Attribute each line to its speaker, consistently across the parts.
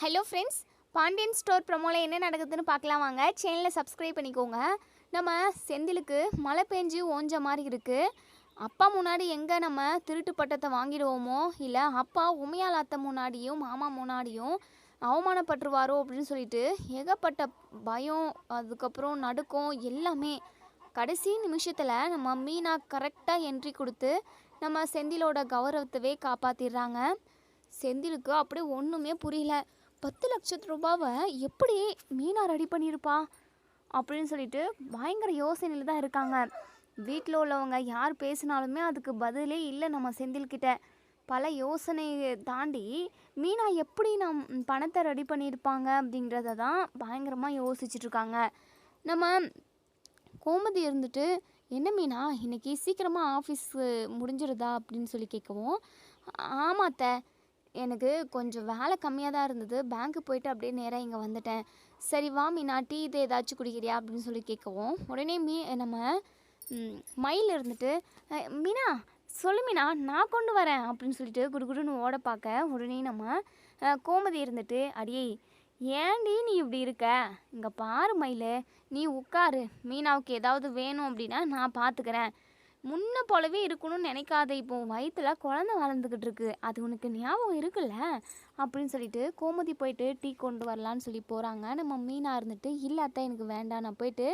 Speaker 1: Hello friends Pandian store ப்ரமோவில் என்ன நடக்குதுன்னு பார்க்கலாம் வாங்க. சேனலை சப்ஸ்கிரைப் பண்ணிக்கோங்க. நம்ம செந்திலுக்கு மழை பெஞ்சு ஓஞ்ச மாதிரி இருக்குது அப்பா முன்னாடி எங்கே நம்ம திருட்டு பட்டத்தை வாங்கிடுவோமோ? இல்லை அப்பா உமையால் அத்தை முன்னாடியும் மாமா முன்னாடியும் அவமானப்பட்டுருவாரோ அப்படின்னு சொல்லிட்டு ஏகப்பட்ட பயம் அதுக்கப்புறம் நடுக்கம் எல்லாமே கடைசி நிமிஷத்தில் நம்ம மீனா கரெக்டாக என்ட்ரி கொடுத்து நம்ம செந்திலோட கௌரவத்தவே காப்பாற்றிடுறாங்க செந்திலுக்கு அப்படியே ஒன்றுமே புரியல. பத்து லட்சத்து ரூபாவை எப்படி மீனா ரெடி பண்ணியிருப்பா? அப்படின்னு சொல்லிட்டு பயங்கர யோசனையில் தான் இருக்காங்க. வீட்டில் உள்ளவங்க யார் பேசினாலுமே அதுக்கு பதிலே இல்லை நம்ம செந்தில்கிட்ட பல யோசனையை தாண்டி மீனா எப்படி நம் பணத்தை ரெடி பண்ணியிருப்பாங்க அப்படிங்கிறத தான் பயங்கரமாக யோசிச்சுட்ருக்காங்க நம்ம கோமதி இருந்துட்டு என்ன மீனா இன்றைக்கி சீக்கிரமாக ஆஃபீஸ் முடிஞ்சிருதா? அப்படின்னு சொல்லி கேட்கவும் ஆமாத்த எனக்கு கொஞ்சம் வேலை கம்மியாக தான் இருந்தது. பேங்க்கு போயிட்டு அப்படியே நேராக இங்கே வந்துட்டேன். சரி வா மீனா டீ இது ஏதாச்சும் குடிக்கிறியா அப்படின்னு சொல்லி கேட்கவும் உடனே மீ நம்ம மயில் இருந்துட்டு மீனா சொல்லு மீனா நான் கொண்டு வரேன் அப்படின்னு சொல்லிட்டு குடுகுடுன்னு ஓட பார்க்க உடனே நம்ம கோமதி இருந்துட்டு அடியே ஏன்டி நீ இப்படி இருக்க? இங்கே பாரு மயில் நீ உட்காரு. மீனாவுக்கு ஏதாவது வேணும் அப்படின்னா நான் பார்த்துக்கிறேன். முன்ன போலவே இருக்கணும்னு நினைக்காத. இப்போ உன் வயித்துல குழந்தை வளர்ந்துக்கிட்டு இருக்கு. அது உனக்கு ஞாபகம் இருக்குல்ல? அப்படின்னு சொல்லிட்டு கோமதி போயிட்டு டீ கொண்டு வரலான்னு சொல்லி போகிறாங்க நம்ம மீனாக இருந்துட்டு இல்லாத்தான் எனக்கு வேண்டாம். நான் போயிட்டு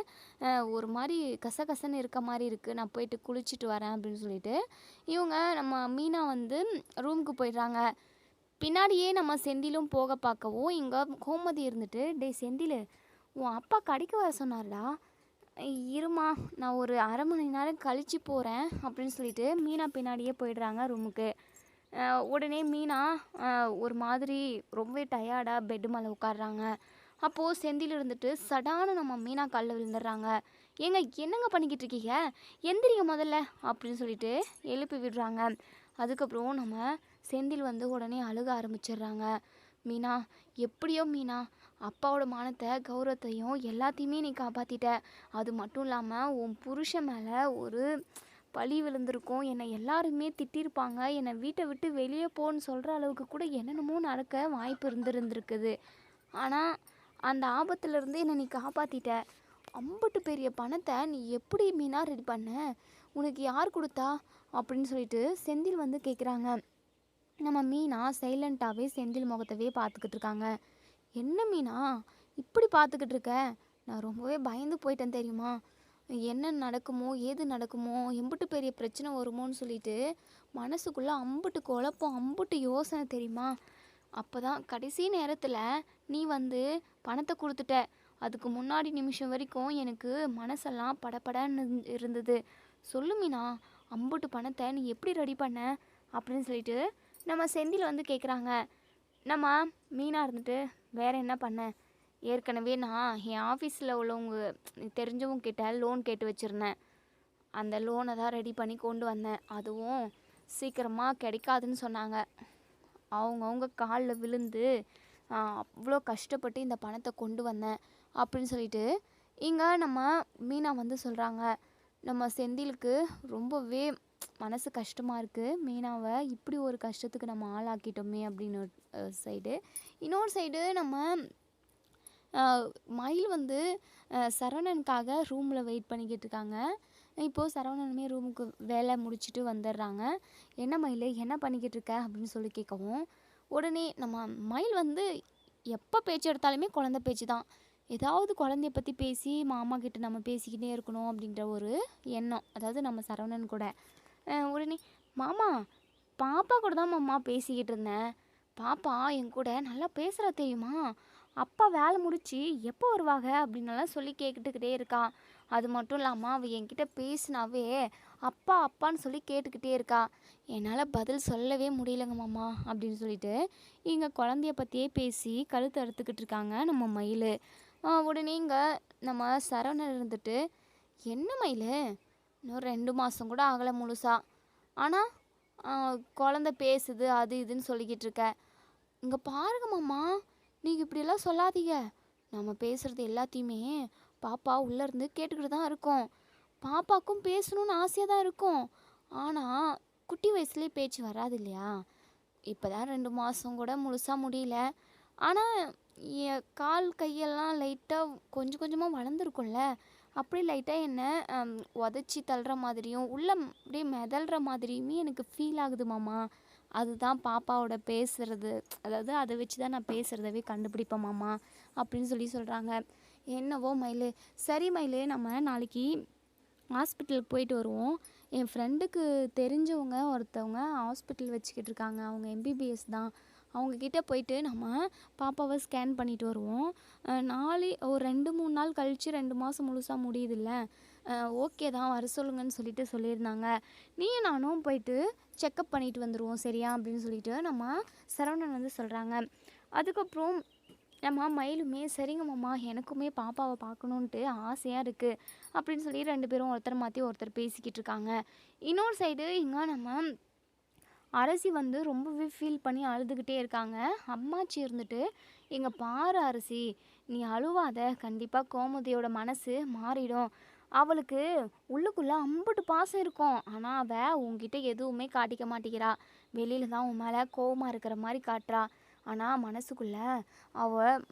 Speaker 1: ஒரு மாதிரி கசகசன்னு இருக்க மாதிரி இருக்குது நான் போயிட்டு குளிச்சுட்டு வரேன். அப்படின்னு சொல்லிட்டு இவங்க நம்ம மீனா வந்து ரூமுக்கு போயிடுறாங்க. பின்னாடியே நம்ம செந்திலும் போக பார்க்கவும் இங்கே கோமதி இருந்துட்டு டே செந்தில் உன் அப்பா கடைக்கு வர சொன்னார்டா. இருமா நான் ஒரு அரை மணி நேரம் கழித்து போகிறேன் அப்படின்னு சொல்லிட்டு மீனா பின்னாடியே போயிடுறாங்க ரூமுக்கு. உடனே மீனா ஒரு மாதிரி ரொம்ப டயர்டாக பெட்டு மேலே உட்காடுறாங்க அப்போது செந்தில் இருந்துட்டு சடான நம்ம மீனா காலில் விழுந்துடுறாங்க. ஏங்க என்னங்க பண்ணிக்கிட்டு இருக்கீங்க? எந்திரிங்க முதல்ல அப்படின்னு சொல்லிட்டு எழுப்பி விடுறாங்க. அதுக்கப்புறம் நம்ம செந்தில் வந்து உடனே அழுக ஆரம்பிச்சிடுறாங்க. மீனா எப்படியோ மீனா அப்பாவோட மானத்தை கௌரவத்தையும் எல்லாத்தையுமே நீ காப்பாற்றிட்ட அது மட்டும் இல்லாமல் உன் புருஷன் மேலே ஒரு பழி விழுந்திருக்கும். என்னை எல்லாருமே திட்டிருப்பாங்க. என்னை வீட்டை விட்டு வெளியே போன்னு சொல்கிற அளவுக்கு கூட என்னென்னமோ நடக்க வாய்ப்பு இருந்திருந்திருக்குது. ஆனால் அந்த ஆபத்துலேருந்து என்னை நீ காப்பாற்றிட்ட அம்பட்டு பெரிய பணத்தை நீ எப்படி மீனா ரெடி பண்ண? உனக்கு யார் கொடுத்தா? அப்படின்னு சொல்லிட்டு செந்தில் வந்து கேட்குறாங்க நம்ம மீனா சைலண்ட்டாகவே செந்தில் முகத்தவே பார்த்துக்கிட்டு இருக்காங்க. என்ன மீனா? இப்படி பார்த்துக்கிட்டு இருக்க? நான் ரொம்பவே பயந்து போயிட்டேன் தெரியுமா? என்ன நடக்குமோ ஏது நடக்குமோ எம்புட்டு பெரிய பிரச்சனை வருமோன்னு சொல்லிட்டு மனசுக்குள்ளே அம்புட்டு குழப்பம் அம்புட்டு யோசனை தெரியுமா? அப்போ தான் கடைசி நேரத்தில் நீ வந்து பணத்தை கொடுத்துட்ட. அதுக்கு முன்னாடி நிமிஷம் வரைக்கும் எனக்கு மனசெல்லாம் படபடன்னு இருந்தது. சொல்லு மீனா அம்புட்டு பணத்தை நீ எப்படி ரெடி பண்ண? அப்படின்னு சொல்லிட்டு நம்ம செந்தில் வந்து கேட்குறாங்க நம்ம மீனாக இருந்துட்டு வேற என்ன பண்ண? ஏற்கனவே நான் என் ஆஃபீஸில் உள்ளவங்க தெரிஞ்சவங்க கிட்ட லோன் கேட்டு வச்சுருந்தேன். அந்த லோனை தான் ரெடி பண்ணி கொண்டு வந்தேன். அதுவும் சீக்கிரமாக கிடைக்காதுன்னு சொன்னாங்க. அவங்கவுங்க காலில் விழுந்து அவ்வளோ கஷ்டப்பட்டு இந்த பணத்தை கொண்டு வந்தேன் அப்படின்னு சொல்லிட்டு இங்கே நம்ம மீனா வந்து சொல்கிறாங்க நம்ம செந்திலுக்கு ரொம்பவே மனசு கஷ்டமாக இருக்குது மீனாவை இப்படி ஒரு கஷ்டத்துக்கு நம்ம ஆளாக்கிட்டோமே அப்படின்னு ஒரு சைடு இன்னொரு சைடு நம்ம மயில் வந்து சரவணனுக்காக ரூமில் வெயிட் பண்ணிக்கிட்டு இருக்காங்க. இப்போது சரவணனுமே ரூமுக்கு வேலை முடிச்சுட்டு வந்துடுறாங்க. என்ன மயில் என்ன பண்ணிக்கிட்டு இருக்க? அப்படின்னு சொல்லி கேட்கவும் உடனே நம்ம மயில் வந்து எப்போ பேச்சு எடுத்தாலுமே குழந்த பேச்சு தான். ஏதாவது குழந்தைய பற்றி பேசி மாமா கிட்ட நம்ம பேசிக்கிட்டே இருக்கணும் அப்படின்ற ஒரு எண்ணம். அதாவது நம்ம சரவணன் கூட. உடனே மாமா பாப்பா கூட தான் மாமா பேசிக்கிட்டு இருந்தேன். பாப்பா என் கூட நல்லா பேசுகிறா தெரியுமா? அப்பா வேலை முடிச்சு எப்போ வருவாங்க? அப்படின்னலாம் சொல்லி கேட்டுக்கிட்டே இருக்கா. அது மட்டும் இல்லாமல் அவள் என்கிட்ட பேசினாவே அப்பா அப்பான்னு சொல்லி கேட்டுக்கிட்டே இருக்கா. என்னால் பதில் சொல்லவே முடியலங்க மாமா அப்படின்னு சொல்லிட்டு இங்கே குழந்தைய பற்றியே பேசி கழுத்து அறுத்துக்கிட்டு இருக்காங்க நம்ம மயில். உடனே இங்கே நம்ம சரவணர் இருந்துட்டு என்ன மயில்? இன்னும் ரெண்டு மாதம் கூட ஆகலை முழுசா. ஆனால் குழந்த பேசுது அது இதுன்னு சொல்லிக்கிட்டு இருக்க. இங்கே பாருங்க மாமா நீங்கள் இப்படியெல்லாம் சொல்லாதீங்க. நம்ம பேசுகிறது எல்லாத்தையுமே பாப்பா உள்ளேருந்து கேட்டுக்கிட்டு தான் இருக்கோம். பாப்பாக்கும் பேசணும்னு ஆசையாக தான் இருக்கும். ஆனால் குட்டி வயசுலேயே பேச்சு வராது இல்லையா? இப்போ தான் ரெண்டு மாதம் கூட முழுசாக முடியல. ஆனால் கால் கையெல்லாம் லைட்டாக கொஞ்சம் கொஞ்சமாக வளர்ந்துருக்கும்ல. அப்படி லைட்டாக என்ன உதச்சி தள்ளுற மாதிரியும் உள்ள அப்படியே மிதல்ற மாதிரியுமே எனக்கு ஃபீல் ஆகுது மாமா. அதுதான் பாப்பாவோட பேசுறது. அதாவது அதை வச்சு தான் நான் பேசுகிறதவே கண்டுபிடிப்பேன் மாமா அப்படின்னு சொல்லி சொல்கிறாங்க என்னவோ மயிலு. சரி மயிலு நம்ம நாளைக்கு ஹாஸ்பிட்டலுக்கு போயிட்டு வருவோம். என் ஃப்ரெண்டுக்கு தெரிஞ்சவங்க ஒருத்தவங்க ஹாஸ்பிட்டல் வச்சுக்கிட்டு இருக்காங்க. அவங்க எம்பிபிஎஸ் தான். அவங்கக்கிட்ட போயிட்டு நம்ம பாப்பாவை ஸ்கேன் பண்ணிட்டு வருவோம். நாளை ஒரு ரெண்டு மூணு நாள் கழித்து ரெண்டு மாதம் முழுசாக முடியுதுல்ல. ஓகே தான் வர சொல்லுங்கன்னு சொல்லிட்டு சொல்லியிருந்தாங்க. நீயும் நானும் போயிட்டு செக்கப் பண்ணிட்டு வந்துடுவோம் சரியா? அப்படின்னு சொல்லிட்டு நம்ம சரவணன் வந்து சொல்கிறாங்க அதுக்கப்புறம் நம்ம மயிலுமே சரிங்க மாமா எனக்குமே பாப்பாவை பார்க்கணுன்ட்டு ஆசையாக இருக்குது அப்படின்னு சொல்லி ரெண்டு பேரும் ஒருத்தர் மாற்றி ஒருத்தர் பேசிக்கிட்டு இருக்காங்க. இன்னொரு சைடு இங்கே நம்ம அரசி வந்து ரொம்பவே ஃபீல் பண்ணி அழுதுகிட்டே இருக்காங்க. அம்மாச்சி இருந்துட்டு இங்கே பாரு அரசி நீ அழுவாத. கண்டிப்பாக கோமதியோட மனசு மாறிடும். அவளுக்கு உள்ளுக்குள்ளே அம்புட்டு பாசம் இருக்கும். ஆனால் அவள் உங்ககிட்ட எதுவுமே காட்டிக்க மாட்டேங்கிறா. வெளியில் தான் உன் மேலே கோவமாக இருக்கிற மாதிரி காட்டுறா. ஆனால் மனசுக்குள்ளே அவள்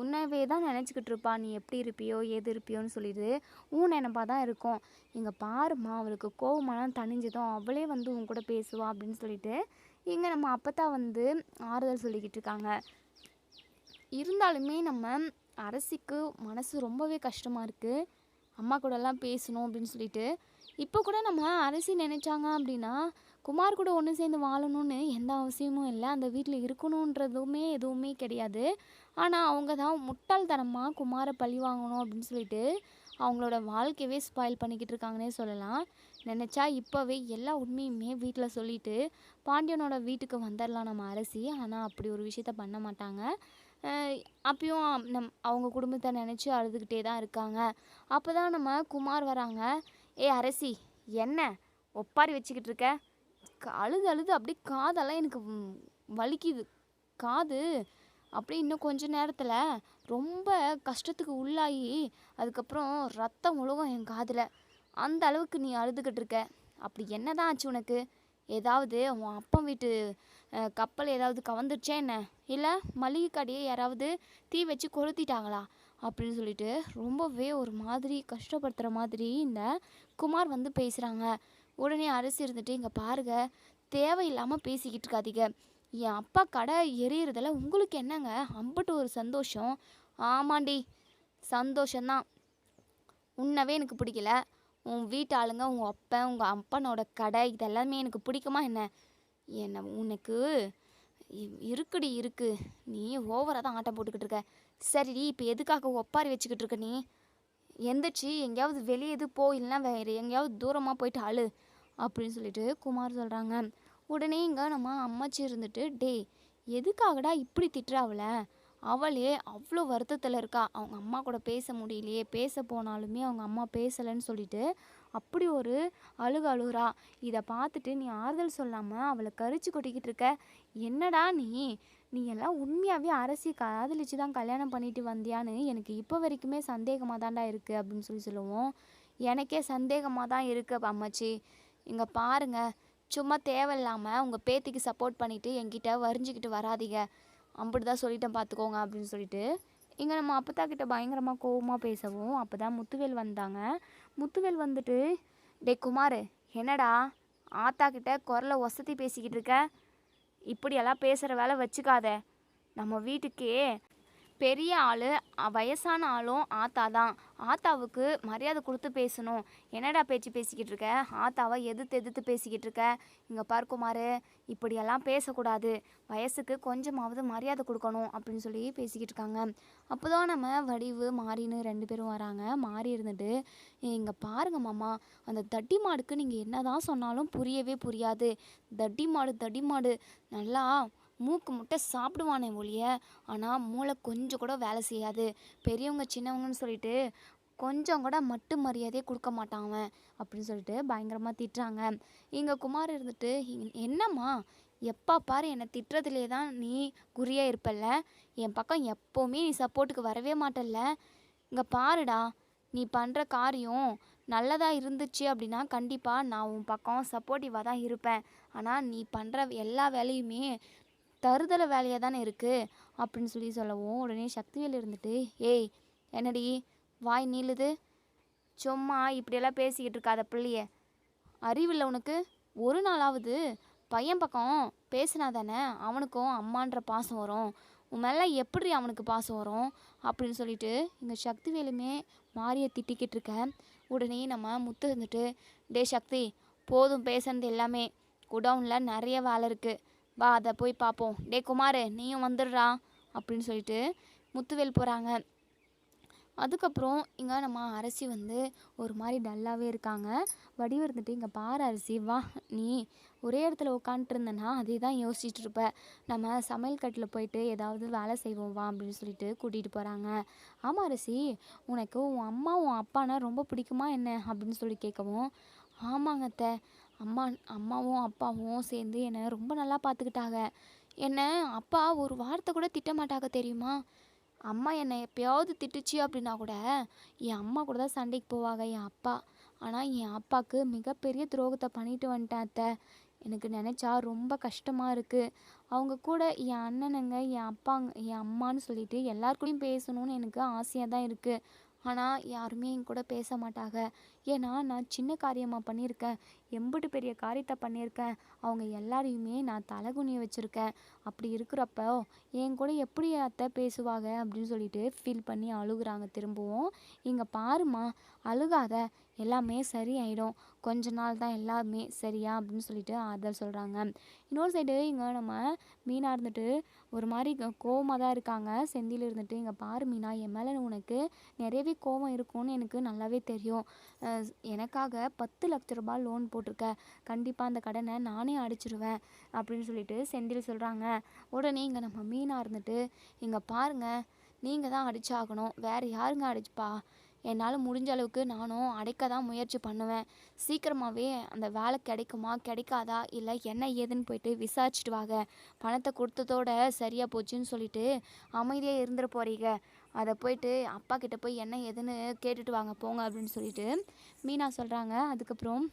Speaker 1: உன்னவே தான் நினச்சிக்கிட்டு இருப்பா. நீ எப்படி இருப்பியோ எது இருப்பியோன்னு சொல்லிட்டு உன் நினப்பாக தான் இருக்கும். இங்கே பாரும்மா அவளுக்கு கோவமெல்லாம் தணிஞ்சதும் அவளே வந்து உன் கூட பேசுவா அப்படின்னு சொல்லிட்டு இங்கே நம்ம அப்பத்தா வந்து ஆறுதல் சொல்லிக்கிட்டு இருக்காங்க. இருந்தாலுமே நம்ம அரசிக்கு மனசு ரொம்பவே கஷ்டமாக இருக்குது அம்மா கூடலாம் பேசணும் அப்படின்னு சொல்லிட்டு. இப்போ கூட நம்ம அரசி நினச்சாங்க அப்படின்னா குமார் கூட ஒன்று சேர்ந்து வாழணும்னு எந்த அவசியமும் இல்லை. அந்த வீட்டில் இருக்கணுன்றதுமே எதுவுமே கிடையாது. ஆனால் அவங்க தான் முட்டாள்தனமாக குமாரை பழி வாங்கணும் அப்படின்னு சொல்லிட்டு அவங்களோட வாழ்க்கையவே ஸ்பாயில் பண்ணிக்கிட்டு இருக்காங்கன்னே சொல்லலாம். நினச்சா இப்போவே எல்லா உண்மையுமே வீட்டில் சொல்லிட்டு பாண்டியனோட வீட்டுக்கு வந்துடலாம் நம்ம அரசி. ஆனால் அப்படி ஒரு விஷயத்த பண்ண மாட்டாங்க. அப்பயும் நம் அவங்க குடும்பத்தை நினச்சி அழுதுகிட்டே தான் இருக்காங்க. அப்போ தான் நம்ம குமார் வராங்க. ஏ அரசி என்ன? ஒப்பாரி வச்சுக்கிட்டு இருக்க? அழுது அழுது அப்படியே காதெல்லாம் எனக்கு வலிக்குது. காது அப்படியே இன்னும் கொஞ்ச நேரத்தில் ரொம்ப கஷ்டத்துக்கு உள்ளாகி அதுக்கப்புறம் ரத்தம் ஒழுகும் என் காதில். அந்த அளவுக்கு நீ அழுதுகிட்டு இருக்க. அப்படி என்னதான் ஆச்சு உனக்கு? ஏதாவது உன் அப்பன் வீட்டு கப்பல் ஏதாவது கவர்ந்துருச்சா என்ன? இல்லை மளிகை கடையை யாராவது தீ வச்சு கொளுத்திட்டாங்களா? அப்படின்னு சொல்லிட்டு ரொம்பவே ஒரு மாதிரி கஷ்டப்படுத்துகிற மாதிரி இந்த குமார் வந்து பேசுகிறாங்க உடனே அரசு இருந்துட்டு இங்கே பாருங்க தேவையில்லாமல் பேசிக்கிட்டு இருக்காதீங்க. என் அப்பா கடை எரியறதில் உங்களுக்கு என்னங்க? அம்பட்டு ஒரு சந்தோஷம். ஆமாண்டி சந்தோஷந்தான் உன்னவே எனக்கு பிடிக்கல. உன் வீட்டு ஆளுங்க உங்கள் அப்பன் உங்கள் அப்பனோட கடை இதெல்லாமே எனக்கு பிடிக்குமா என்ன? என்ன உனக்கு இருக்குடி இருக்குது நீ ஓவராக தான் ஆட்டம் போட்டுக்கிட்டு இருக்க. சரிடி இப்போ எதுக்காக ஒப்பாரி வச்சுக்கிட்டு இருக்க நீ? எந்திரிச்சு எங்கேயாவது வெளியே எது போ இல்லைன்னா வேறு எங்கேயாவது தூரமாக போயிட்டு அழு அப்படின்னு சொல்லிட்டு குமார் சொல்கிறாங்க உடனே இங்கே நம்ம அம்மாச்சி இருந்துட்டு டேய் எதுக்காகடா இப்படி திட்டுற அவளை? அவளே அவ்வளோ வருத்தத்தில் இருக்கா. அவங்க அம்மா கூட பேச முடியலையே. பேச போனாலுமே அவங்க அம்மா பேசலைன்னு சொல்லிட்டு அப்படி ஒரு அழுக அழுகுறா. இதை பார்த்துட்டு நீ ஆறுதல் சொல்லாமல் அவளை கரிச்சு கொட்டிக்கிட்டு இருக்க. என்னடா நீ? நீ எல்லாம் உண்மையாகவே அரசி காதலிச்சு தான் கல்யாணம் பண்ணிட்டு வந்தியான்னு எனக்கு இப்போ வரைக்குமே சந்தேகமாக தான்டா இருக்குது அப்படின்னு சொல்லி சொல்லுவோம். எனக்கே சந்தேகமாக தான் இருக்குது அம்மாச்சி. இங்கே பாருங்க சும்மா தேவையில்லாமல் உங்கள் பேத்திக்கு சப்போர்ட் பண்ணிவிட்டு என்கிட்ட வரிஞ்சிக்கிட்டு வராதீங்க. அப்படி தான் சொல்லிட்டேன் பார்த்துக்கோங்க அப்படின்னு சொல்லிட்டு. இங்கே நம்ம அப்பத்தா கிட்ட பயங்கரமாக கோவமாக பேசவும் அப்போ தான் முத்துவேல் வந்தாங்க. முத்துவேல் வந்துட்டு டே குமார் என்னடா ஆத்தா கிட்ட குரலை ஒசத்தி பேசிக்கிட்டு இருக்க? இப்படியெல்லாம் பேசுகிற வேலை வச்சுக்காத. நம்ம வீட்டுக்கே பெரிய ஆள் வயசான ஆளும் ஆத்தா தான். ஆத்தாவுக்கு மரியாதை கொடுத்து பேசணும். என்னடா பேச்சு பேசிக்கிட்டு இருக்க? ஆத்தாவை எதிர்த்து எதிர்த்து பேசிக்கிட்டு இருக்க? இங்கே பார் குமார் இப்படியெல்லாம் பேசக்கூடாது. வயசுக்கு கொஞ்சமாவது மரியாதை கொடுக்கணும் அப்படின்னு சொல்லி பேசிக்கிட்டு இருக்காங்க. அப்போ தான் நம்ம வடிவு மாறின்னு ரெண்டு பேரும் வராங்க. மாறி இருந்துட்டு இங்கே பாருங்க மாமா அந்த தட்டி மாடுக்கு நீங்கள் என்னதான் சொன்னாலும் புரியவே புரியாது. தட்டி மாடு தடி மாடு நல்லா மூக்கு முட்டை சாப்பிடுவானே ஒழிய ஆனால் மூளை கொஞ்சம் கூட வேலை செய்யாது. பெரியவங்க சின்னவங்கன்னு சொல்லிட்டு கொஞ்சம் கூட மட்டு மரியாதையே கொடுக்க மாட்டான் அவன் அப்படின்னு சொல்லிட்டு பயங்கரமாக திட்டுறாங்க. இங்கே குமார் இருந்துட்டு என்னம்மா? எப்போ பாரு என்னை திட்டுறதுலே தான் நீ குறியாக இருப்பல்ல? என் பக்கம் எப்போவுமே நீ சப்போர்ட்டுக்கு வரவே மாட்டல்ல? இங்கே பாருடா நீ பண்ணுற காரியம் நல்லதாக இருந்துச்சு அப்படின்னா கண்டிப்பாக நான் உன் பக்கம் சப்போர்ட்டிவாக தான் இருப்பேன். ஆனால் நீ பண்ணுற எல்லா வேலையுமே தருதலை வேலையாக தானே இருக்குது அப்படின்னு சொல்லி சொல்லவும் உடனே சக்திவேல் இருந்துட்டு ஏய் என்னடி வாய் நீளுது? சும்மா இப்படியெல்லாம் பேசிக்கிட்டு இருக்காத பிள்ளைய. அறிவில்லை உனக்கு? ஒரு நாளாவது பையன் பக்கம் பேசினா தானே அவனுக்கும் அம்மான்ற பாசம் வரும். உன் மேலே எப்படி அவனுக்கு பாசம் வரும்? அப்படின்னு சொல்லிட்டு இங்கே சக்திவேலுமே மாரியை திட்டிக்கிட்டு இருக்க. உடனே நம்ம முத்து இருந்துட்டு டே சக்தி போதும் பேசுனது எல்லாமே. குடவுனில் நிறைய வேலை இருக்குது வா அதை போய் பார்ப்போம். டே குமார் நீயும் வந்துடுறா அப்படின்னு சொல்லிட்டு முத்துவேல் போகிறாங்க அதுக்கப்புறம் இங்கே நம்ம அரிசி வந்து ஒரு மாதிரி டல்லாகவே இருக்காங்க. வடிவு இருந்துட்டு இங்கே பாரு அரிசி வா நீ ஒரே இடத்துல உட்காந்துட்டு இருந்தேன்னா அதே தான் யோசிச்சுட்டு இருப்ப. நம்ம சமையல் கட்டில் போயிட்டு ஏதாவது வேலை செய்வோம் வா அப்படின்னு சொல்லிட்டு கூட்டிகிட்டு போகிறாங்க ஆமாம் அரிசி உனக்கு உன் அம்மா உன் அப்பானா ரொம்ப பிடிக்குமா என்ன? அப்படின்னு சொல்லி கேட்கவும் ஆமாங்க அத்தை. அம்மா அம்மாவும் அப்பாவும் சேர்ந்து என்னை ரொம்ப நல்லா பார்த்துக்கிட்டாங்க. என்னை அப்பா ஒரு வார்த்தை கூட திட்டமாட்டாங்க தெரியுமா? அம்மா என்னை எப்பயாவது திட்டுச்சு அப்படின்னா கூட என் அம்மா கூட தான் சண்டைக்கு போவாங்க என் அப்பா. ஆனால் என் அப்பாவுக்கு மிகப்பெரிய துரோகத்தை பண்ணிட்டு வந்துட்டேன் அத்தை. எனக்கு நினச்சா ரொம்ப கஷ்டமாக இருக்குது அவங்க கூட என் அண்ணனுங்க என் அப்பாங்க என் அம்மான்னு சொல்லிட்டு எல்லாருக்கூடையும் பேசணும்னு எனக்கு ஆசையாக தான் இருக்குது ஆனால் யாருமே என் கூட பேச மாட்டாங்க. ஏன்னா நான் சின்ன காரியமாக பண்ணியிருக்கேன் எம்பிட்டு பெரிய காரியத்தை பண்ணியிருக்கேன் அவங்க எல்லாரையுமே நான் தலைகுனிய வச்சுருக்கேன். அப்படி இருக்கிறப்போ என் கூட எப்படி அத்தை பேசுவாங்க அப்படின்னு சொல்லிட்டு ஃபீல் பண்ணி அழுகுறாங்க திரும்பவும். இங்கே பாருமா அழுகாத. எல்லாமே சரியாயிடும். கொஞ்ச நாள் தான் எல்லாமே சரியா அப்படின்னு சொல்லிட்டு ஆறுதல் சொல்கிறாங்க இன்னொரு சைடு இங்கே நம்ம மீனா இருந்துட்டு ஒரு மாதிரி கோவமாக தான் இருக்காங்க. செந்தியில் இருந்துட்டு இங்கே பாரு மீனா என் மேலே உனக்கு நிறையவே கோவம் இருக்கும்னு எனக்கு நல்லாவே தெரியும். எனக்காக பத்து லட்ச ரூபாய் லோன் போட்டிருக்க. கண்டிப்பாக அந்த கடனை நானே அடிச்சிருவேன். அப்படின்னு சொல்லிட்டு செந்தில் சொல்கிறாங்க உடனே இங்கே நம்ம மீனாக இருந்துட்டு இங்கே பாருங்க நீங்கள் தான் அடிச்சாகணும். வேறு யாருங்க அடிச்சுப்பா என்னால் முடிஞ்ச அளவுக்கு நானும் அடைக்க தான் முயற்சி பண்ணுவேன். சீக்கிரமாகவே அந்த வேலை கிடைக்குமா கிடைக்காதா இல்லை என்ன ஏதுன்னு போயிட்டு விசாரிச்சுட்டு வாங்க. பணத்தை கொடுத்ததோட சரியாக போச்சுன்னு சொல்லிட்டு அமைதியாக இருந்துட போகிறீங்க அதை போயிட்டு அப்பா கிட்டே போய் என்ன ஏதுன்னு கேட்டுட்டு வாங்க போங்க அப்படின்னு சொல்லிட்டு மீனா சொல்கிறாங்க அதுக்கப்புறம்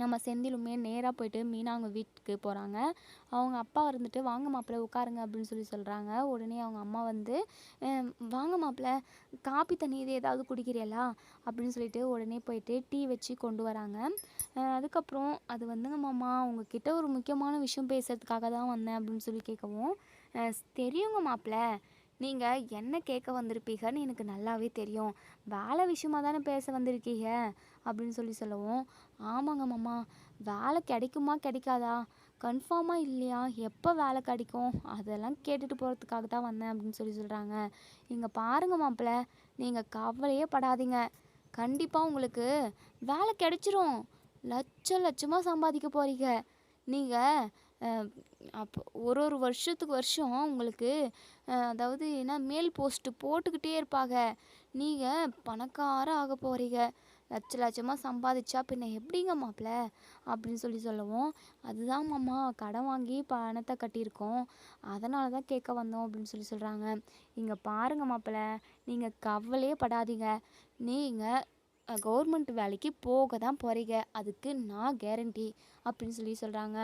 Speaker 1: நம்ம செந்திலுமே நேராக போயிட்டு மீனா அவங்க வீட்டுக்கு போகிறாங்க அவங்க அப்பா இருந்துட்டு வாங்க மாப்பிள்ளை உட்காருங்க அப்படின்னு சொல்லி சொல்கிறாங்க உடனே அவங்க அம்மா வந்து வாங்க மாப்பிள்ளை காப்பி தண்ணி இது ஏதாவது குடிக்கிறீங்களா அப்படின்னு சொல்லிட்டு உடனே போயிட்டு டீ வச்சு கொண்டு வராங்க. அதுக்கப்புறம் அது வந்துங்க மாமா உங்ககிட்ட ஒரு முக்கியமான விஷயம் பேசுகிறதுக்காக தான் வந்தேன் அப்படின்னு சொல்லி கேட்கவும் தெரியுங்க மாப்பிள்ளை நீங்கள் என்ன கேட்க வந்திருப்பீங்கன்னு எனக்கு நல்லாவே தெரியும். வேலை விஷயமா தானே பேச வந்திருக்கீங்க அப்படின்னு சொல்லி சொல்லவும் ஆமாங்க மாமா. வேலை கிடைக்குமா கிடைக்காதா? கன்ஃபார்மாக இல்லையா? எப்போ வேலை கிடைக்கும்? அதெல்லாம் கேட்டுட்டு போகிறதுக்காக தான் வந்தேன் அப்படின்னு சொல்லி சொல்கிறாங்க இங்கே பாருங்க மாப்பிள்ள நீங்கள் கவலையே படாதீங்க. கண்டிப்பாக உங்களுக்கு வேலை கிடைச்சிரும். லட்ச லட்சமாக சம்பாதிக்க போகிறீங்க நீங்கள் அப்போ ஒரு ஒரு வருஷத்துக்கு வருஷம் உங்களுக்கு அதாவது என்ன மேல் போஸ்ட்டு போட்டுக்கிட்டே இருப்பாங்க. நீங்கள் பணக்கார ஆக போகிறீங்க லட்ச லட்சமாக சம்பாதிச்சா பின்ன எப்படிங்க மாப்பிள்ள அப்படின்னு சொல்லி சொல்லவும் அதுதான் மாமா கடன் வாங்கி பணத்தை கட்டியிருக்கோம். அதனால தான் கேட்க வந்தோம் அப்படின்னு சொல்லி சொல்கிறாங்க இங்கே பாருங்க மாப்பிள்ள நீங்கள் கவலையே படாதீங்க. நீங்கள் கவர்மெண்ட் வேலைக்கு போக தான் போகிறீங்க அதுக்கு நான் கேரண்டி அப்படின்னு சொல்லி சொல்கிறாங்க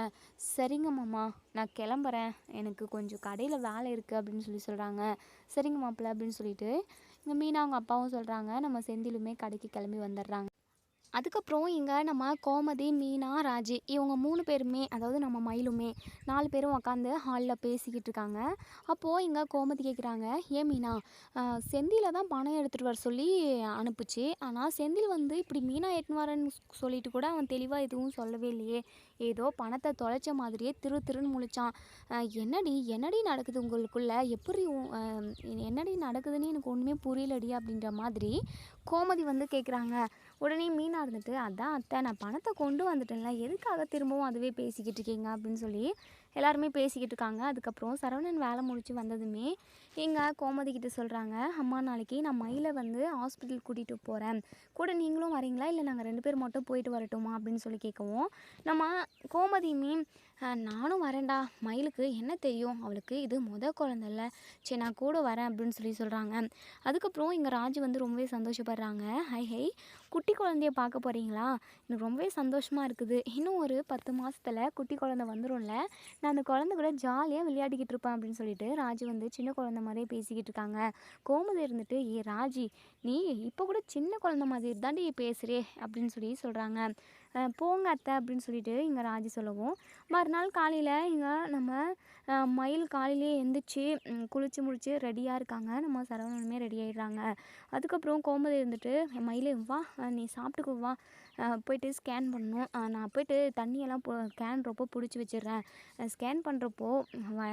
Speaker 1: சரிங்க மாமா நான் கிளம்புறேன். எனக்கு கொஞ்சம் கடையில் வேலை இருக்குது அப்படின்னு சொல்லி சொல்கிறாங்க சரிங்க மாப்பிள்ள அப்படின்னு சொல்லிட்டு மீனா அவங்க அப்பாவும் சொல்கிறாங்க நம்ம செந்திலுமே கடைக்கு கிளம்பி வந்துடுறாங்க அதுக்கப்புறம் இங்கே நம்ம கோமதி மீனா ராஜி இவங்க மூணு பேருமே அதாவது நம்ம மயிலுமே நாலு பேரும் உக்காந்து ஹாலில் பேசிக்கிட்டு இருக்காங்க. அப்போது இங்கே கோமதி கேட்குறாங்க ஏ மீனா செந்தியில் தான் பணம் எடுத்துகிட்டு வர சொல்லி அனுப்புச்சு. ஆனால் செந்தில் வந்து இப்படி மீனா எட்டுன்னு வரேன்னு சொல்லிட்டு கூட அவன் தெளிவாக எதுவும் சொல்லவே இல்லையே. ஏதோ பணத்தை தொலைச்ச மாதிரியே திரு திருன்னு முழிச்சான். என்னடி என்னடி நடக்குது உங்களுக்குள்ளே? எப்படி என்னடி நடக்குதுன்னு எனக்கு ஒன்றுமே புரியலடி அப்படின்ற மாதிரி கோமதி வந்து கேட்குறாங்க உடனே மீனா இருந்துட்டு அதான் அத்தை நான் பணத்தை கொண்டு வந்துட்டேன்ல. எதுக்காக திரும்பவும் அதுவே பேசிக்கிட்டு இருக்கீங்க? அப்படின்னு சொல்லி எல்லாருமே பேசிக்கிட்டு இருக்காங்க. அதுக்கப்புறம் சரவணன் வேலை முடிச்சு வந்ததுமே எங்கள் கோமதி கிட்ட சொல்கிறாங்க அம்மா நாளைக்கு நான் மயிலை வந்து ஹாஸ்பிட்டல் கூட்டிகிட்டு போகிறேன் கூட நீங்களும் வரீங்களா? இல்லை நாங்கள் ரெண்டு பேர் மட்டும் போயிட்டு வரட்டுமா? அப்படின்னு சொல்லி கேட்கவும் நம்ம கோமதியுமே நானும் வரேன்டா. மயிலுக்கு என்ன தெரியும்? அவளுக்கு இது முத குழந்தைல சரி நான் கூட வரேன் அப்படின்னு சொல்லி சொல்கிறாங்க அதுக்கப்புறம் இங்கே ராஜு வந்து ரொம்பவே சந்தோஷப்படுறாங்க. ஹை ஹை குட்டி குழந்தைய பார்க்க போகிறீங்களா எனக்கு ரொம்பவே சந்தோஷமாக இருக்குது. இன்னும் ஒரு பத்து மாதத்தில் குட்டி குழந்தை வந்துடும்ல நான் அந்த குழந்தை கூட ஜாலியாக விளையாடிக்கிட்டு இருப்பேன் அப்படின்னு சொல்லிட்டு ராஜு வந்து சின்ன குழந்தை மாதிரியே பேசிக்கிட்டு இருக்காங்க. கோமதி இருந்துட்டு ஏ ராஜி நீ இப்போ கூட சின்ன குழந்தை மாதிரி தாண்டி பேசுகிறே அப்படின்னு சொல்லி சொல்கிறாங்க போங்க அத்தை அப்படின்னு சொல்லிட்டு இங்கே ராஜி சொல்லவும். மறுநாள் காலையில் இங்கே நம்ம மயில் காலையிலே எந்திரிச்சு குளித்து குளிச்சு முடிச்சு ரெடியாக இருக்காங்க. நம்ம சரவணனுமே ரெடி ஆயிடுறாங்க. அதுக்கப்புறம் கோமதி இருந்துட்டு மயிலே வா நீ சாப்பிட்டுக்கு வா. போயிட்டு ஸ்கேன் பண்ணணும். நான் போயிட்டு தண்ணியெல்லாம் போ கேன்றப்போ பிடிச்சி வச்சிடுறேன். ஸ்கேன் பண்ணுறப்போ வ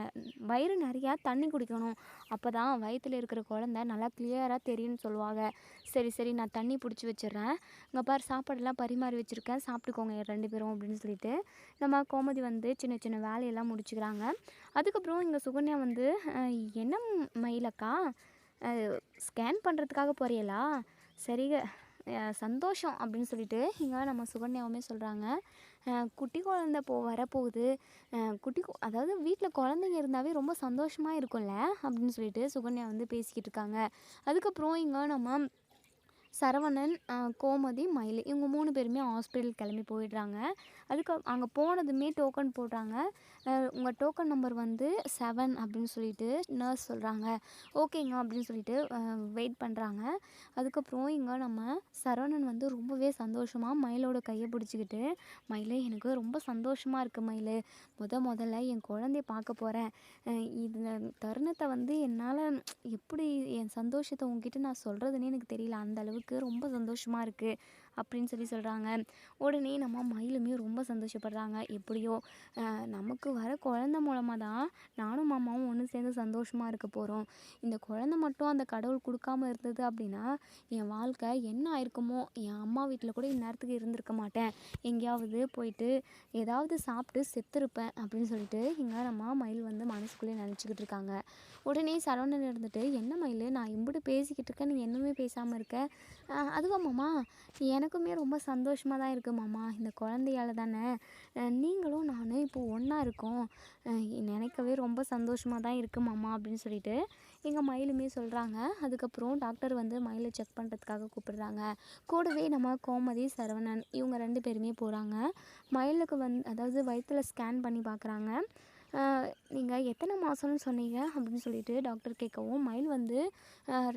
Speaker 1: வயிறு நிறையா தண்ணி குடிக்கணும். அப்போ தான் வயிற்றில் இருக்கிற குழந்த நல்லா கிளியராக தெரியும்னு சொல்லுவாங்க. சரி சரி நான் தண்ணி பிடிச்சி வச்சிடுறேன். இங்கே பாரு சாப்பாடெல்லாம் பரிமாறி வச்சுருக்கேன். சாப்பிட்டுக்கோங்க ரெண்டு பேரும் அப்படின்னு சொல்லிட்டு. நம்ம கோமதி வந்து சின்ன சின்ன வேலையெல்லாம் முடிச்சுக்கிறாங்க. அதுக்கப்புறம் இங்கே சுகன்யா வந்து என்ன மயிலக்கா? ஸ்கேன் பண்ணுறதுக்காக போறியலா? சரிங்க. சந்தோஷம் அப்படின்னு சொல்லிட்டு இங்கே நம்ம சுகன்யாவுமே சொல்கிறாங்க குட்டி குழந்த போ வரப்போகுது. குட்டி அதாவது வீட்டில் குழந்தைங்க இருந்தாவே ரொம்ப சந்தோஷமாக இருக்கும்ல அப்படின்னு சொல்லிட்டு சுகன்யா வந்து பேசிக்கிட்டு இருக்காங்க. அதுக்கப்புறம் இங்கே நம்ம சரவணன் கோமதி மயில் இவங்க மூணு பேருமே ஹாஸ்பிட்டல் கிளம்பி போயிடுறாங்க. அதுக்கு அங்கே போனதுமே டோக்கன் போடுறாங்க. உங்கள் டோக்கன் நம்பர் வந்து செவன் அப்படின்னு சொல்லிட்டு நர்ஸ் சொல்கிறாங்க ஓகேங்க அப்படின்னு சொல்லிட்டு வெயிட் பண்ணுறாங்க அதுக்கப்புறம் இங்கே நம்ம சரவணன் வந்து ரொம்பவே சந்தோஷமாக மயிலோட கையை பிடிச்சிக்கிட்டு மயிலே எனக்கு ரொம்ப சந்தோஷமாக இருக்குது மயில். முத முதல்ல என் குழந்தைய பார்க்க போகிறேன் இந்த தருணத்தை வந்து என்னால் எப்படி என் சந்தோஷத்தை உங்ககிட்ட நான் சொல்கிறதுனே எனக்கு தெரியல. அந்த அளவுக்கு ரொம்ப சந்தோஷமாக இருக்குது அப்படின்னு சொல்லி சொல்கிறாங்க உடனே நம்ம மயிலுமே ரொம்ப சந்தோஷப்படுறாங்க. எப்படியோ நமக்கு வர குழந்த மூலமாக தான் நானும் மாமாவும் ஒன்று சேர்ந்து சந்தோஷமாக இருக்க போகிறோம் இந்த குழந்த மட்டும் அந்த கடவுள் கொடுக்காம இருந்தது அப்படின்னா என் வாழ்க்கை என்ன ஆயிருக்குமோ? என் அம்மா வீட்டில் கூட இந்நேரத்துக்கு இருந்திருக்க மாட்டேன். எங்கேயாவது போயிட்டு ஏதாவது சாப்பிட்டு செத்துருப்பேன் அப்படின்னு சொல்லிட்டு இங்கே நம்ம மயில் வந்து மனசுக்குள்ளே நினச்சிக்கிட்டு இருக்காங்க. உடனே சரவணன் இருந்துட்டு என்ன மயில்? நான் இம்பிட்டு பேசிக்கிட்டு இருக்கேன். நீ என்னமே பேசாமல் இருக்க. "அஹ், அதுவா மாமா? எனக்குமே ரொம்ப சந்தோஷமாக தான் இருக்குது மாமா. இந்த குழந்தையால் தானே. நீங்களும் நானும் இப்போது ஒன்றா இருக்கோம். நினைக்கவே ரொம்ப சந்தோஷமாக தான் இருக்குது மாமா அப்படின்னு சொல்லிட்டு எங்கள் மயிலுமே சொல்கிறாங்க அதுக்கப்புறம் டாக்டர் வந்து மயிலை செக் பண்ணுறதுக்காக கூப்பிடுறாங்க. கூடவே நம்ம கோமதி சரவணன் இவங்க ரெண்டு பேருமே போகிறாங்க மயிலுக்கு வந் அதாவது வயிற்றில் ஸ்கேன் பண்ணி பார்க்குறாங்க நீங்கள் எத்தனை மாதம்னு சொன்னீங்க அப்படின்னு சொல்லிட்டு டாக்டர் கேட்கவும் மயில் வந்து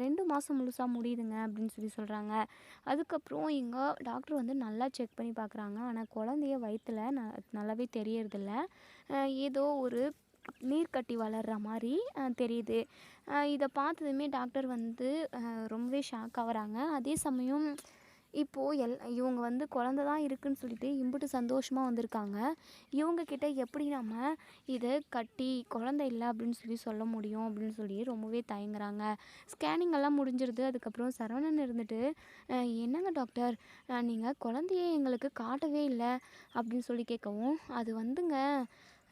Speaker 1: ரெண்டு மாதம் முழுசாக முடியுதுங்க அப்படின்னு சொல்லி சொல்கிறாங்க அதுக்கப்புறம் இங்கே டாக்டர் வந்து நல்லா செக் பண்ணி பார்க்குறாங்க ஆனால் குழந்தைய வயிற்றில் ந நல்லாவே தெரியறதில்ல. ஏதோ ஒரு நீர் கட்டி வளர்கிற மாதிரி தெரியுது. இதை பார்த்ததுமே டாக்டர் வந்து ரொம்பவே ஷாக் ஆகுறாங்க அதே சமயம் இப்போது எல் இவங்க வந்து குழந்த தான் இருக்குன்னு சொல்லிட்டு இம்புட்டு சந்தோஷமாக வந்திருக்காங்க. இவங்கக்கிட்ட எப்படி நம்ம இதை கட்டி குழந்த இல்லை அப்படின்னு சொல்லி சொல்ல முடியும் அப்படின்னு சொல்லி ரொம்பவே தயங்குறாங்க. ஸ்கேனிங் எல்லாம் முடிஞ்சிருது. அதுக்கப்புறம் சரவணன் இருந்துட்டு என்னங்க டாக்டர்? நீங்கள் குழந்தைய எங்களுக்கு காட்டவே இல்லை அப்படின்னு சொல்லி கேட்கவும் அது வந்துங்க.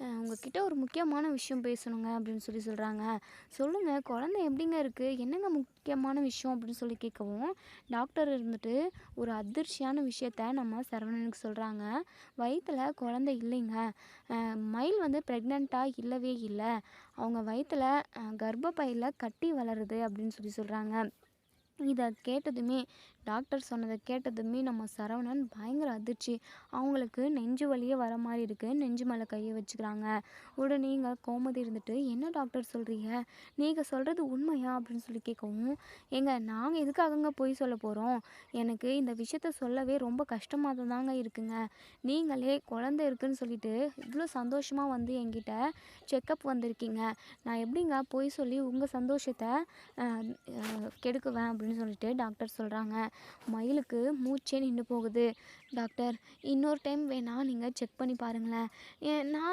Speaker 1: உங்ககிட்ட ஒரு முக்கியமான விஷயம் பேசணுங்க அப்படின்னு சொல்லி சொல்கிறாங்க சொல்லுங்கள் குழந்தை எப்படிங்க இருக்குது என்னங்க முக்கியமான விஷயம் அப்படின்னு சொல்லி கேட்கவும் டாக்டர் இருந்துட்டு ஒரு அதிர்ச்சியான விஷயத்த நம்ம சரவணனுக்கு சொல்கிறாங்க வயிற்றில் குழந்தை இல்லைங்க. மயில் வந்து ப்ரெக்னெண்ட்டாக இல்லவே இல்லை. அவங்க வயிற்றில் கர்ப்பப்பையில் கட்டி வளருது அப்படின்னு சொல்லி சொல்கிறாங்க இதை கேட்டதுமே டாக்டர் சொன்னதை கேட்டதுமே நம்ம சரவணன் பயங்கர அதிர்ச்சி. அவங்களுக்கு நெஞ்சு வலியே வர மாதிரி இருக்குது நெஞ்சு மேலே கையை வச்சுக்கிறாங்க. உடனே இங்கே கோமதி இருந்துட்டு என்ன டாக்டர் சொல்கிறீங்க நீங்கள் சொல்கிறது உண்மையா? அப்படின்னு சொல்லி கேட்கவும் ஏங்க நாங்கள் எதுக்காகங்க போய் சொல்ல போகிறோம் எனக்கு இந்த விஷயத்த சொல்லவே ரொம்ப கஷ்டமாக தாங்க இருக்குங்க. நீங்களே குழந்தை இருக்குன்னு சொல்லிட்டு இவ்வளோ சந்தோஷமாக வந்து என்கிட்ட செக்கப் வந்திருக்கீங்க. நான் எப்படிங்க போய் சொல்லி உங்கள் சந்தோஷத்தை கெடுக்குவேன்? அப்படின்னு சொல்லிட்டு டாக்டர் சொல்கிறாங்க மயிலுக்கு மூச்சே நின்று போகுது. டாக்டர் இன்னொரு டைம் வேணால் நீங்கள் செக் பண்ணி பாருங்களேன். ஏன்னா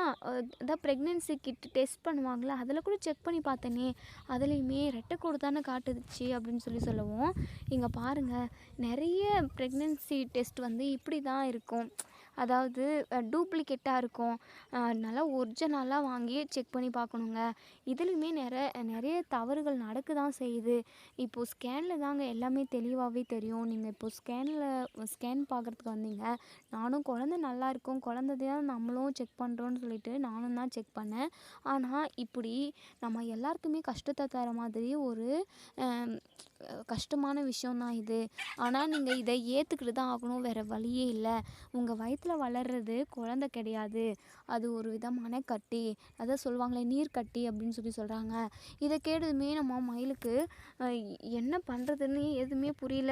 Speaker 1: அதான் ப்ரெக்னென்சி கிட் டெஸ்ட் பண்ணுவாங்களே அதில் கூட செக் பண்ணி பார்த்தேனே. அதுலேயுமே ரெட்டைக்கூடு தானே காட்டுச்சு அப்படின்னு சொல்லி சொல்லவும். இங்கே பாருங்கள் நிறைய ப்ரெக்னென்சி டெஸ்ட் வந்து இப்படி தான் இருக்கும். அதாவது டூப்ளிகேட்டாக இருக்கும். நல்லா ஒரிஜினலாக வாங்கி செக் பண்ணி பார்க்கணுங்க இதுலேயுமே நிறைய நிறைய தவறுகள் நடக்க தான் செய்யுது. இப்போது ஸ்கேனில் தாங்க எல்லாமே தெளிவாகவே தெரியும். நீங்கள் இப்போது ஸ்கேனில் ஸ்கேன் பார்க்குறதுக்கு வந்தீங்க. நானும் குழந்த நல்லா இருக்கும். நம்மளும் செக் பண்ணுறோன்னு சொல்லிட்டு நானும் தான் செக் பண்ணேன். ஆனால் இப்படி நம்ம எல்லாருக்குமே கஷ்டத்தை தர மாதிரி ஒரு கஷ்டமான விஷயந்தான் இது. ஆனால் நீங்கள் இதை ஏற்றுக்கிட்டு தான் ஆகணும். வேறு வழியே இல்லை. உங்கள் வயிற்றில் வளர்றது குழந்த கிடையாது. அது ஒரு விதமான கட்டி. அதான் சொல்லுவாங்களே நீர் கட்டி அப்படின்னு சொல்லி சொல்கிறாங்க இதை கேட்டதுமே நம்ம மயிலுக்கு என்ன பண்ணுறதுன்னு எதுவுமே புரியல.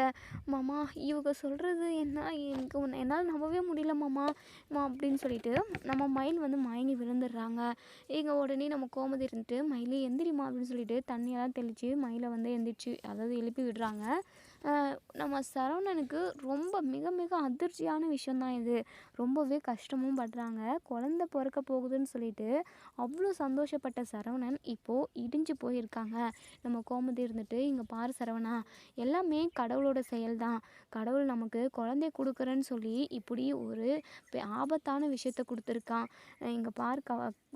Speaker 1: மாமா இவங்க சொல்கிறது என்ன? எனக்கு என்னால் நம்பவே முடியல மாமா. மா அப்படின்னு சொல்லிட்டு நம்ம மயில் வந்து மயங்கி விழுந்துடுறாங்க. இங்கே உடனே நம்ம கோமதி இருந்துட்டு மயிலே எந்திரிமா அப்படின்னு சொல்லிட்டு தண்ணியெல்லாம் தெளித்து மயிலை வந்து எந்திரிச்சு அதாவது எழுப்பி விடுறாங்க. நம்ம சரவணனுக்கு ரொம்ப மிக மிக அதிர்ச்சியான விஷயந்தான் இது. ரொம்பவே கஷ்டமும் படுறாங்க. குழந்த பிறக்க போகுதுன்னு சொல்லிட்டு அவ்வளோ சந்தோஷப்பட்ட சரவணன் இப்போது இடிஞ்சு போயிருக்காங்க. நம்ம கோமதி இருந்துட்டு இங்கே பாரு சரவணா எல்லாமே கடவுளோட செயல்தான். கடவுள் நமக்கு குழந்தைய கொடுக்குறேன்னு சொல்லி இப்படி ஒரு பெ- ஆபத்தான விஷயத்த கொடுத்துருக்கான். இங்கே பார்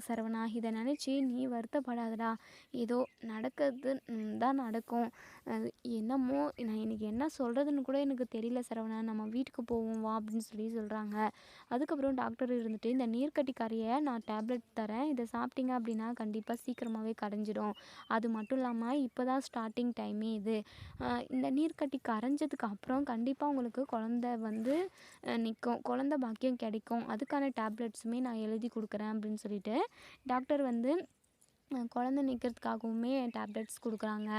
Speaker 1: சரவணா இதை நினச்சி நீ வருத்தப்படாதடா. ஏதோ நடக்கிறது தான் நடக்கும். என்னமோ நான் இன்றைக்கி என்ன சொல்கிறதுன்னு கூட எனக்கு தெரியல சரவணா. நம்ம வீட்டுக்கு போவோம் வா அப்படின்னு சொல்லி சொல்கிறாங்க அதுக்கப்புறம் டாக்டர் இருந்துட்டு இந்த நீர்க்கட்டி கரையை நான் டேப்லெட் தரேன் இதை சாப்பிட்டீங்க அப்படின்னா கண்டிப்பாக சீக்கிரமாகவே கரைஞ்சிடும். அது மட்டும் இல்லாமல் இப்போ தான் ஸ்டார்டிங் டைமே இது. இந்த நீர்க்கட்டி கரைஞ்சதுக்கு அப்புறம் கண்டிப்பாக உங்களுக்கு குழந்த வந்து நிற்கும் குழந்த பாக்கியம் கிடைக்கும். அதுக்கான டேப்லெட்ஸுமே நான் எழுதி கொடுக்குறேன் அப்படின்னு சொல்லிட்டு டாக்டர் வந்து குழந்த நிற்கிறதுக்காகவுமே டேப்லெட்ஸ் கொடுக்குறாங்க.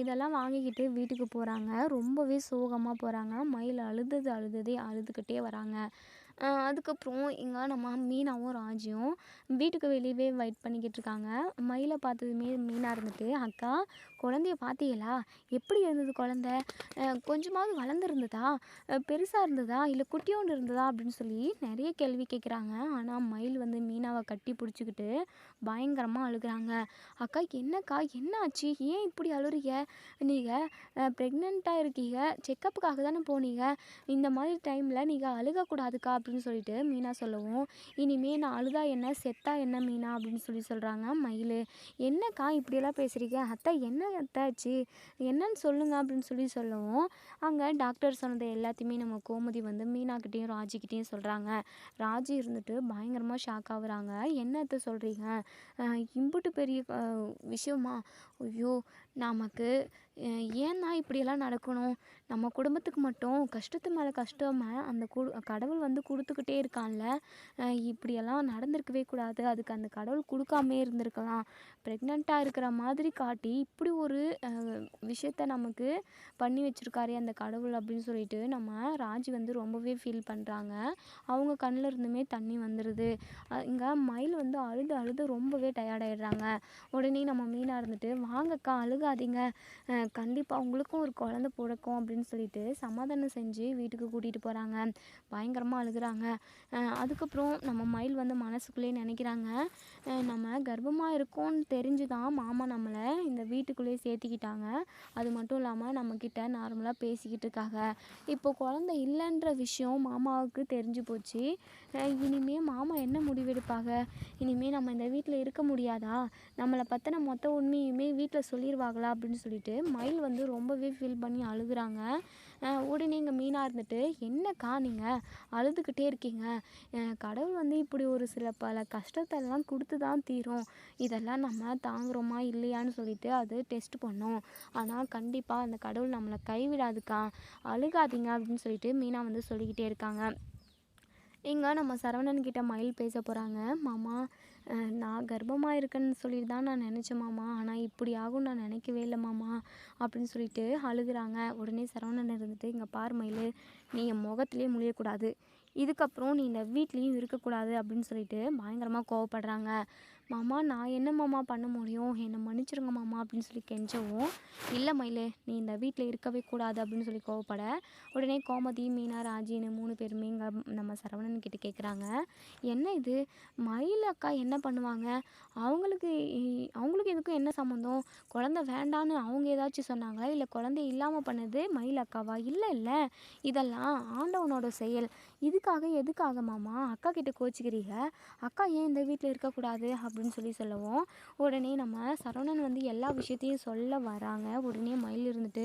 Speaker 1: இதெல்லாம் வாங்கிக்கிட்டு வீட்டுக்கு போகிறாங்க ரொம்பவே சோகமாக போகிறாங்க மயில் அழுதது அழுததே அழுதுகிட்டே வராங்க. அதுக்கப்புறம் இங்கே நம்ம மீனாவும் ராஜியும் வீட்டுக்கு வெளியவே வெயிட் பண்ணிக்கிட்டு இருக்காங்க. மயிலை பார்த்ததுமே மீனாக இருந்துட்டு அக்கா குழந்தைய பார்த்தீங்களா? எப்படி இருந்தது குழந்த? கொஞ்சமாவது வளர்ந்துருந்ததா? பெருசாக இருந்ததா? இல்லை குட்டியோண்டு இருந்ததா? அப்படின்னு சொல்லி நிறைய கேள்வி கேட்குறாங்க ஆனால் மயில் வந்து மீனாவை கட்டி பிடிச்சிக்கிட்டு பயங்கரமாக அழுகுறாங்க. அக்கா என்னக்கா? என்ன ஆச்சு ஏன் இப்படி அழுறீங்க? நீங்கள் ப்ரெக்னெண்ட்டாக இருக்கீங்க. செக்கப்புக்காக தானே போனீங்க. இந்த மாதிரி டைமில் நீங்கள் அழுகக்கூடாதுக்கா. அப்படின்னு சொல்லிட்டு மீனா சொல்லவும் இனிமே நான் அழுதா என்ன செத்தா என்ன மீனா அப்படின்னு சொல்லி சொல்கிறாங்க மயில். என்னக்கா இப்படியெல்லாம் பேசுகிறீங்க அத்தை என்ன அத்தாச்சு என்னன்னு சொல்லுங்க அப்படின்னு சொல்லி சொல்லவும் அங்கே டாக்டர் சொன்னது எல்லாத்தையுமே நம்ம கோமதி வந்து மீனாக்கிட்டேயும் ராஜிக்கிட்டேயும் சொல்கிறாங்க ராஜி இருந்துட்டு பயங்கரமாக ஷாக் ஆகுறாங்க. என்னத்தை சொல்கிறீங்க இம்புட்டு பெரிய விஷயமா? ஐயோ நமக்கு ஏன்னா இப்படியெல்லாம் நடக்கணும்? நம்ம குடும்பத்துக்கு மட்டும் கஷ்டத்து மேலே கஷ்டமாக அந்த கு கடவுள் வந்து கொடுத்துக்கிட்டே இருக்கான்ல இப்படியெல்லாம் நடந்திருக்கவே கூடாது. அதுக்கு அந்த கடவுள் கொடுக்காமே இருந்திருக்கலாம். ப்ரெக்னெண்ட்டாக இருக்கிற மாதிரி காட்டி இப்படி ஒரு விஷயத்த நமக்கு பண்ணி வச்சுருக்காரே அந்த கடவுள் அப்படின்னு சொல்லிட்டு நம்ம ராஜி வந்து ரொம்பவே ஃபீல் பண்ணுறாங்க அவங்க கண்ணில் இருந்துமே தண்ணி வந்துடுது இங்கே மயில் வந்து அழுது அழுது ரொம்பவே டயர்டாயிடுறாங்க உடனே நம்ம மீனாக இருந்துட்டு வாங்கக்கா அழுகாதீங்க கண்டிப்பாக உங்களுக்கும் ஒரு குழந்த பிறக்கும் அப்படின்னு சொல்லிட்டு சமாதானம் செஞ்சு வீட்டுக்கு கூட்டிகிட்டு போகிறாங்க பயங்கரமாக அழுகிறாங்க. அதுக்கப்புறம் நம்ம மயில் வந்து மனசுக்குள்ளேயே நினைக்கிறாங்க. நம்ம கர்ப்பமாக இருக்கோம்னு தெரிஞ்சு தான் மாமா நம்மளை இந்த வீட்டுக்குள்ளேயே சேர்த்திக்கிட்டாங்க. அது மட்டும் இல்லாமல் நம்மக்கிட்ட நார்மலாக பேசிக்கிட்டு இருக்காங்க. இப்போ குழந்தை இல்லைன்ற விஷயம் மாமாவுக்கு தெரிஞ்சு போச்சு. இனிமேல் இனிமே மாமா என்ன முடிவெடுப்பாங்க? இனிமே நம்ம இந்த வீட்டில் இருக்க முடியாதா? நம்மளை பற்றின மொத்த உண்மையுமே வீட்டில் சொல்லிடுவாங்களா அப்படின்னு சொல்லிட்டு மயில் வந்து ரொம்பவே ஃபீல் பண்ணி அழுகுறாங்க. உடனே இங்கே மீனாக இருந்துட்டு என்னக்கா நீங்கள் அழுதுகிட்டே இருக்கீங்க. கடவுள் வந்து இப்படி ஒரு சில பல கஷ்டத்தெல்லாம் கொடுத்து தான் தீரும். இதெல்லாம் நம்ம தாங்குறோமா? இல்லையான்னு சொல்லிட்டு அது டெஸ்ட் பண்ணோம். ஆனால் கண்டிப்பாக அந்த கடவுள் நம்மளை கைவிடாதுக்கா. அழுகாதீங்க. அப்படின்னு சொல்லிட்டு மீனா வந்து சொல்லிக்கிட்டே இருக்காங்க. இங்கே நம்ம சரவணன்கிட்ட மயில் பேச போகிறாங்க மாமா நான் கர்ப்பமாக இருக்கேன்னு சொல்லிட்டு தான் நான் நினச்சேன் மாமா. ஆனால் இப்படி ஆகும் நான் நினைக்கவே இல்லை மாமா அப்படின்னு சொல்லிட்டு அழுகிறாங்க. உடனே சரவணன் இருந்துட்டு இங்கே பார் மயில் நீ என் முகத்திலே முழியக்கூடாது. இதுக்கப்புறம் நீ இந்த வீட்லேயும் இருக்கக்கூடாது அப்படின்னு சொல்லிட்டு பயங்கரமாக கோவப்படுறாங்க.
Speaker 2: மாமா நான் என்ன மாமா பண்ண முடியும்? என்னை மன்னிச்சிருங்க மாமா அப்படின்னு சொல்லி கெஞ்சவும் இல்லை மயிலு நீ இந்த வீட்டில் இருக்கவே கூடாது அப்படின்னு சொல்லி கோவப்பட உடனே கோமதி மீனா ராஜின்னு மூணு பேருமே இங்கே நம்ம சரவணன் கிட்ட கேட்குறாங்க என்ன இது? மயில் அக்கா என்ன பண்ணுவாங்க? அவங்களுக்கு அவங்களுக்கு இதுக்கும் என்ன சம்மந்தம் குழந்த வேண்டான்னு அவங்க ஏதாச்சும் சொன்னாங்களா? இல்லை குழந்தை இல்லாமல் பண்ணது மயில் அக்காவா? இல்லை இல்லை. இதெல்லாம் ஆண்டவனோட செயல். இதுக்காக எதுக்காக மாமா? அக்கா கிட்ட கோச்சிக்கிறீங்க? அக்கா ஏன் இந்த வீட்டில் இருக்கக்கூடாது? அப்படின்னு அப்படின்னு சொல்லி சொல்லவும். உடனே நம்ம சரவணன் வந்து எல்லா விஷயத்தையும் சொல்ல வராங்க. உடனே மயில் இருந்துட்டு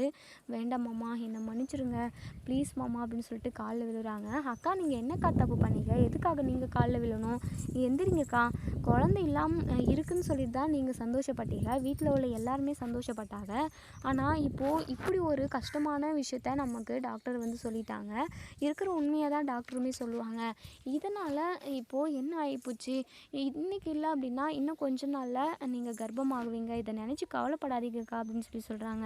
Speaker 2: வேண்டாம் மாமா என்னை மன்னிச்சிருங்க. ப்ளீஸ் மாமா அப்படின்னு சொல்லிட்டு காலில் விழுறாங்க. அக்கா நீங்கள் என்னக்கா தப்பு பண்ணீங்க? எதுக்காக நீங்கள் காலில் விழணும்? எந்திரிங்கக்கா. குழந்தை இல்லாமல் இருக்குன்னு சொல்லிட்டு தான் நீங்கள் சந்தோஷப்பட்டீங்க. வீட்டில் உள்ள எல்லாருமே சந்தோஷப்பட்டாங்க. ஆனால் இப்போது இப்படி ஒரு கஷ்டமான விஷயத்த நமக்கு டாக்டர் வந்து சொல்லிட்டாங்க. இருக்கிற உண்மையை தான் டாக்டருமே சொல்லுவாங்க. இதனால் இப்போது என்ன ஆகிப்போச்சு இன்றைக்கி இல்லை அப்படின்னா இன்னும் கொஞ்ச நாளில் நீங்கள் கர்ப்பமாகுவீங்க. இதை நினச்சி கவலைப்படாதீங்கக்கா அப்படின்னு சொல்லி சொல்கிறாங்க